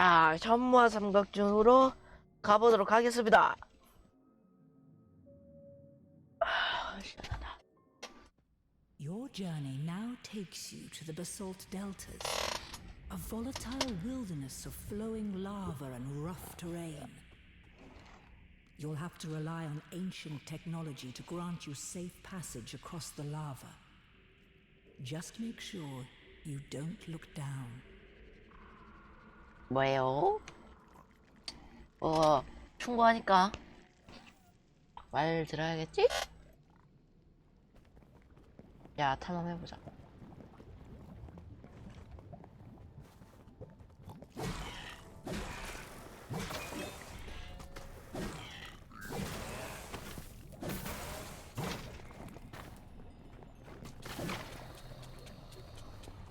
자, 전무와 삼각존으로 가보도록 하겠습니다. 아, 시원하다. Your journey now takes you to the Basalt Deltas, a volatile wilderness of flowing lava and rough terrain. You'll have to rely on ancient technology to grant you safe passage across the lava. Just make sure you don't look down. 뭐예요? 어, 충고하니까 말 들어야겠지? 야, 탐험해보자.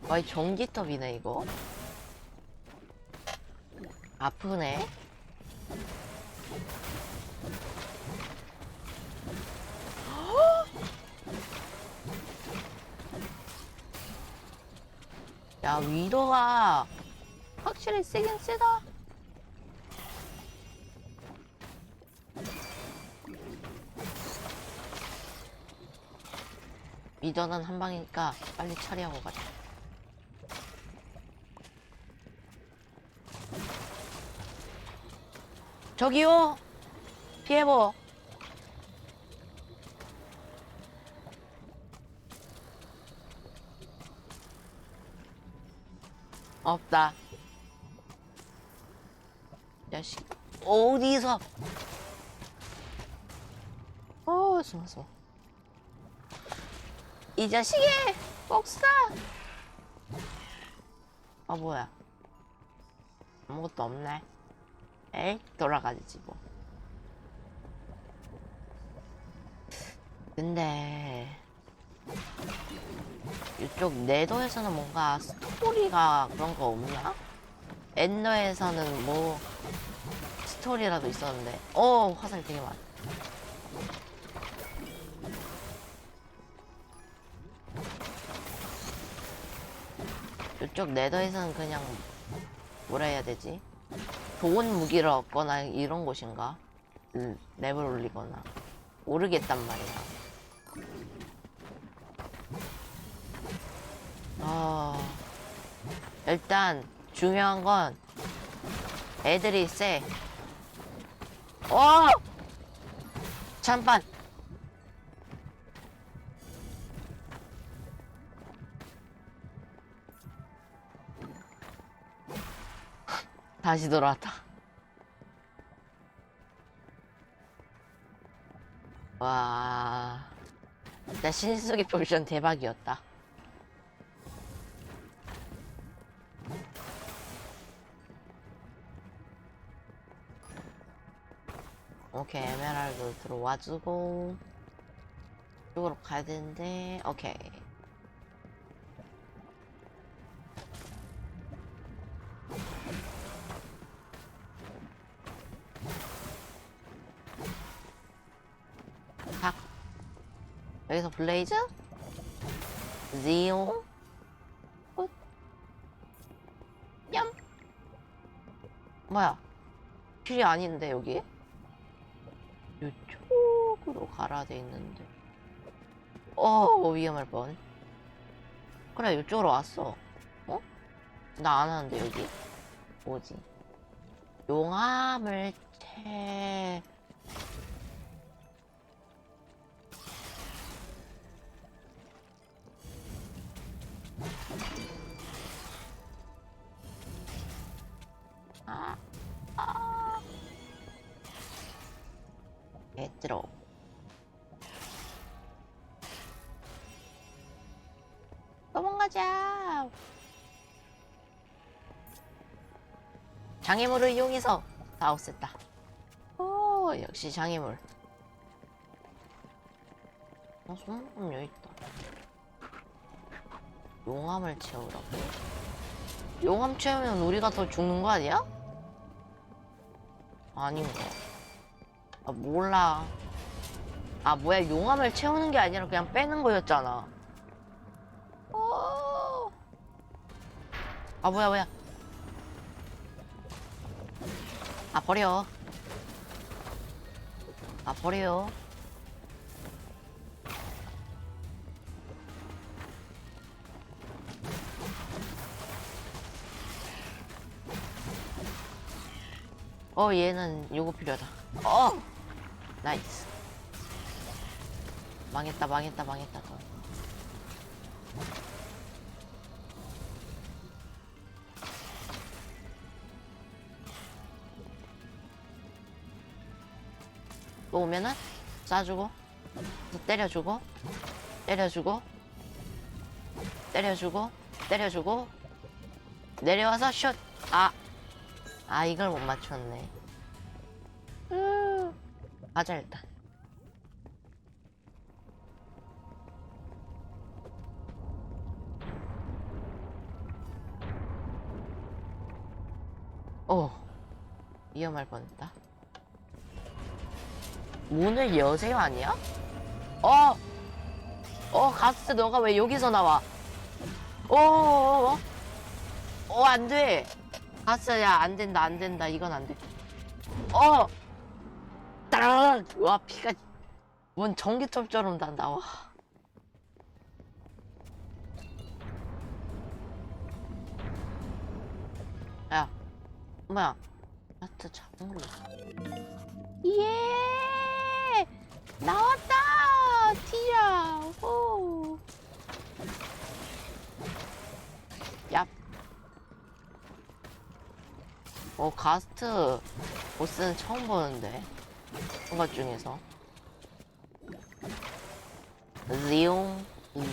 거의 전기톱이네, 이거. 아프네. 야, 위도가 확실히 세긴 세다. 위도는 한 방이니까 빨리 처리하고 가자. 저기요! 피해보! 없다. 자식, 어디서? 어, 숨어. 이 자식이! 복사! 아, 뭐야. 아무것도 없네. 에이 돌아가지 뭐 근데 이쪽 네더에서는 뭔가 스토리가 그런 거 없나? 엔더에서는 뭐 스토리라도 있었는데 어 화살 되게 많아 이쪽 네더에서는 그냥 뭐라 해야 되지? 좋은 무기를 얻거나 이런 곳인가? 음, 랩을 올리거나 모르겠단 말이야. 아 일단 중요한 건 애들이 세. 어! 잠깐. 다시 돌아왔다. 와, 진짜 신속의 포지션 대박이었다. 오케이, 에메랄드 들어와주고, 이쪽으로 가야 되는데, 오케이. 여기서 블레이즈? 지오? 끝. 냠. 뭐야? 길이 아닌데, 여기? 이쪽으로 가라 돼 있는데. 어, 위험할 뻔. 그래, 이쪽으로 왔어. 어? 나 안 하는데, 여기? 뭐지? 용암을 채... 장애물을 이용해서 다 없앴다. 오, 역시 장애물. 어, 손금 여기 있다. 용암을 채우라고. 용암 채우면 우리가 더 죽는 거 아니야? 아닌가? 아 몰라. 아 뭐야 용암을 채우는 게 아니라 그냥 빼는 거였잖아. 어. 아 뭐야 뭐야. 아 버려. 아 버려. 어 얘는 요거 필요하다. 어! 나이스. 망했다 망했다 망했다 또. 또 오면은 쏴주고 또 때려주고 때려주고 때려주고 때려주고 내려와서 슛! 아! 아 이걸 못 맞췄네 으 가자 일단 어 위험할 뻔했다 문을 여세요 아니야? 어! 어, 가스 너가 왜 여기서 나와? 어, 어, 어, 어, 안 돼. 가스 야, 안 된다, 안 된다. 이건 안 돼. 어! 따라락! 와, 피가, 뭔 전기톱처럼 다 나와. 야, 뭐야. 하트 잡은 거 예! 나왔다! 티야! 오! 얍. 어, 가스트 보스는 처음 보는데. 그것 중에서. 지용,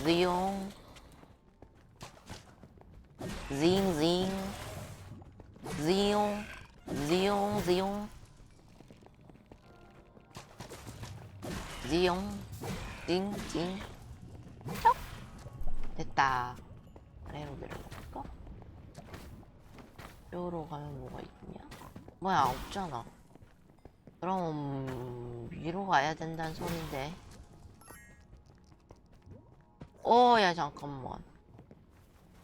지용. 징, 징. 지용, 지용, 지용. 지용 띵띵 쩍 됐다. 아래로 내려볼까? 요로 가면 뭐가 있냐? 뭐야 없잖아. 그럼 위로 가야 된다는 소린데. 어야 잠깐만.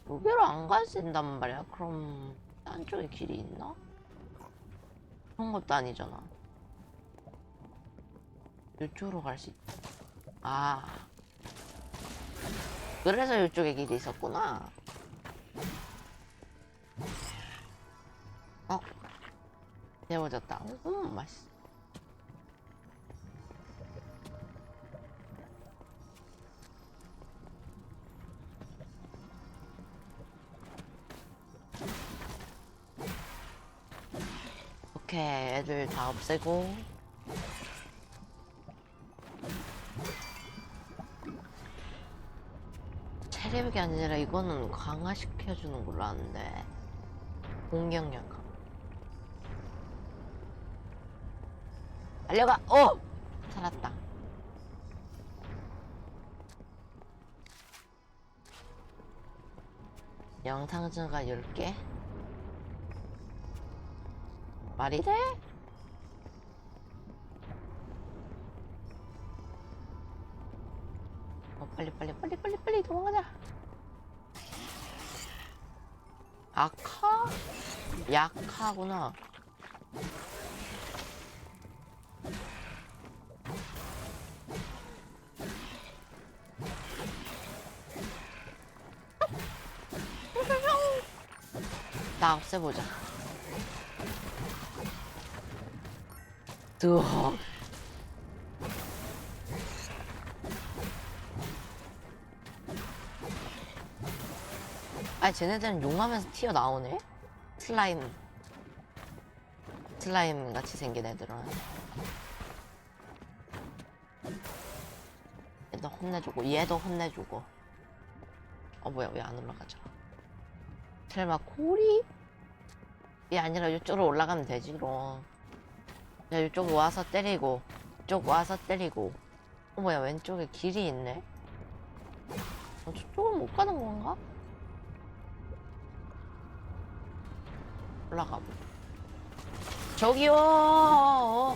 여기로 안 있단 말이야. 그럼 딴 쪽에 길이 있나? 그런 것도 아니잖아 이쪽으로 갈 수 있다. 아. 그래서 이쪽에 길이 있었구나. 어? 데워졌다. 음, 맛있어. 오케이, 애들 다 없애고. 체력이 아니라 이거는 강화시켜주는 걸로 아는데 공격력 강화 달려가! 어! 살았다 영상전가 10개 말이 돼? 어, 빨리 빨리 빨리 빨리 빨리 도망가자. 아카? 약하구나. 나 없애보자. 두어. 아 쟤네들은 용하면서 튀어나오네? 슬라임. 슬라임 같이 생긴 애들은. 얘도 혼내주고 얘도 혼내주고. 어 뭐야 왜 안 올라가죠? 설마 고리? 이 아니라 이쪽으로 올라가면 되지 그럼. 야 이쪽 와서 때리고 이쪽 와서 때리고. 어 뭐야 왼쪽에 길이 있네? 어, 저쪽은 못 가는 건가? 올라가고. 저기요.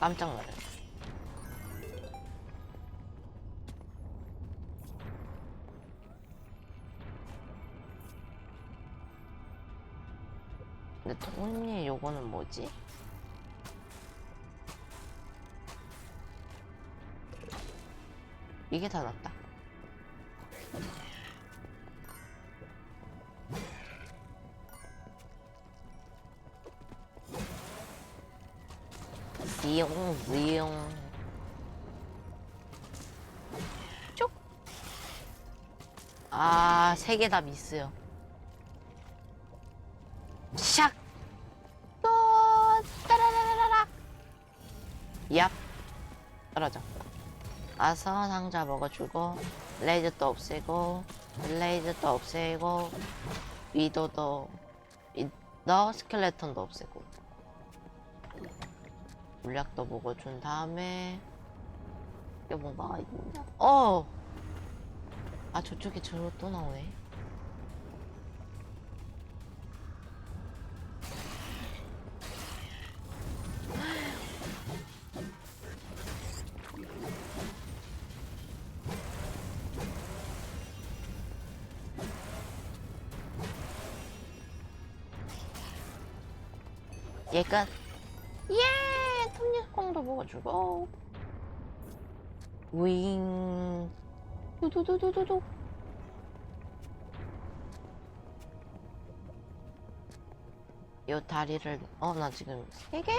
깜짝 놀랐어. 근데 동훈이 요거는 뭐지? 이게 더 낫다. 지용, 지용. 쭉. 아, 세 개 다 미스요. 샥! 또, 따라라라라! 얍! 떨어져. 아서 상자 먹어주고, 레이저도 없애고, 레이저도 없애고, 위도도, 너 스켈레톤도 없애고. 물약도 먹어준 다음에, 이게 뭔가 있냐? 어! 아, 저쪽에 저로 또 나오네. 얘가 예 톱니콩도 먹어주고. 윙 두두두두두두. 요 다리를 어 나 지금 세 개?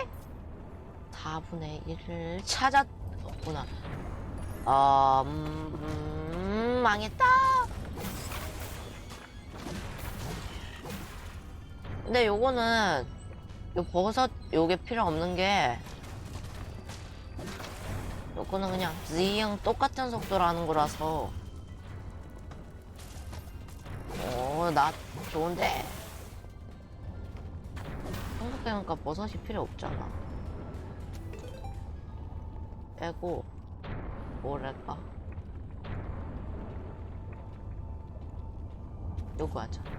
4분의 1을 찾았구나. 어, 음, 음, 망했다. 근데 요거는 요 버섯 요게 필요 없는 게 요거는 그냥 Z형 똑같은 속도라는 거라서. 어나 좋은데. 생각해보니까 버섯이 필요 없잖아. 빼고 뭐랄까? 요거 하자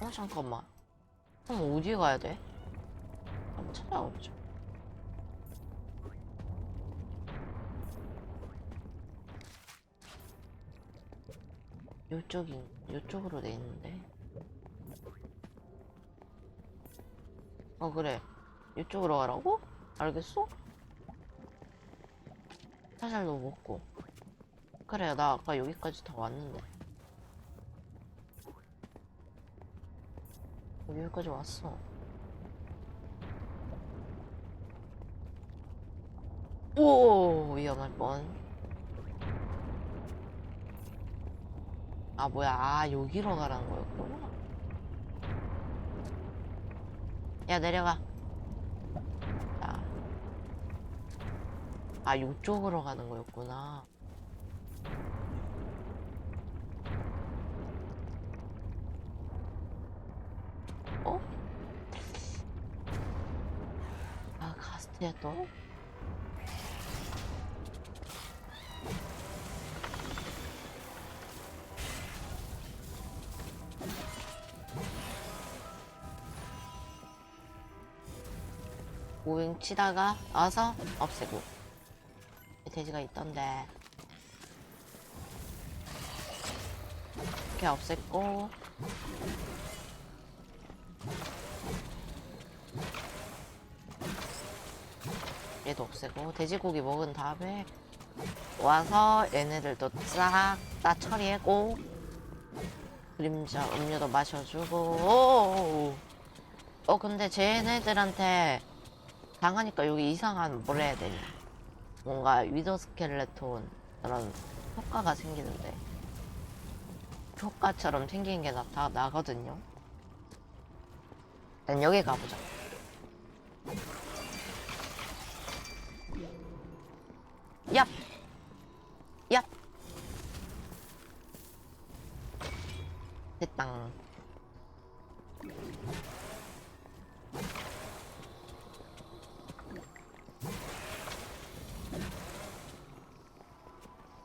어 잠깐만 그럼 어디 가야 돼? 한번 찾아보자 요쪽이 요쪽으로 돼 있는데 어 그래 이쪽으로 가라고? 알겠어? 사살도 먹고 그래 나 아까 여기까지 다 왔는데 여기까지 왔어 오 위험할 뻔. 아 뭐야 아 여기로 가라는 거였구나. 야 내려가. 자. 아 요쪽으로 가는 거였구나. 어? 아 가스트야 또? 오행 치다가 와서 없애고. 돼지가 있던데. 이렇게 없앴고 얘도 없애고 돼지고기 먹은 다음에 와서 얘네들도 싹 다 처리하고 그림자 음료도 마셔주고. 오, 어 근데 쟤네들한테 당하니까 여기 이상한 뭘 해야 되냐. 뭔가 위더 스켈레톤 그런 효과가 생기는데. 효과처럼 생긴 게 나타 나거든요. 일단 여기 가보자 얍! 얍! 됐당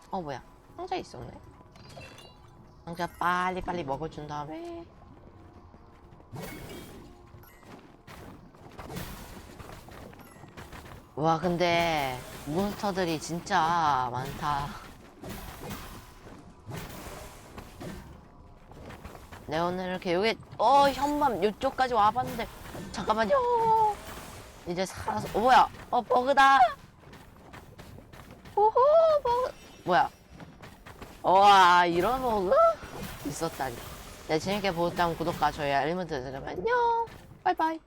어 뭐야 상자 있었네 상자 빨리빨리 먹어준 다음에 와 근데 몬스터들이 진짜 많다. 네 오늘 이렇게 여기 어 현맘 이쪽까지 와봤는데 잠깐만요. 이제 살아서 어 뭐야? 어 버그다. 오호 버그. 뭐야? 와 이런 버그 있었다니. 네 재밌게 보셨다면 구독과 좋아요 알림 설정 안녕. 바이바이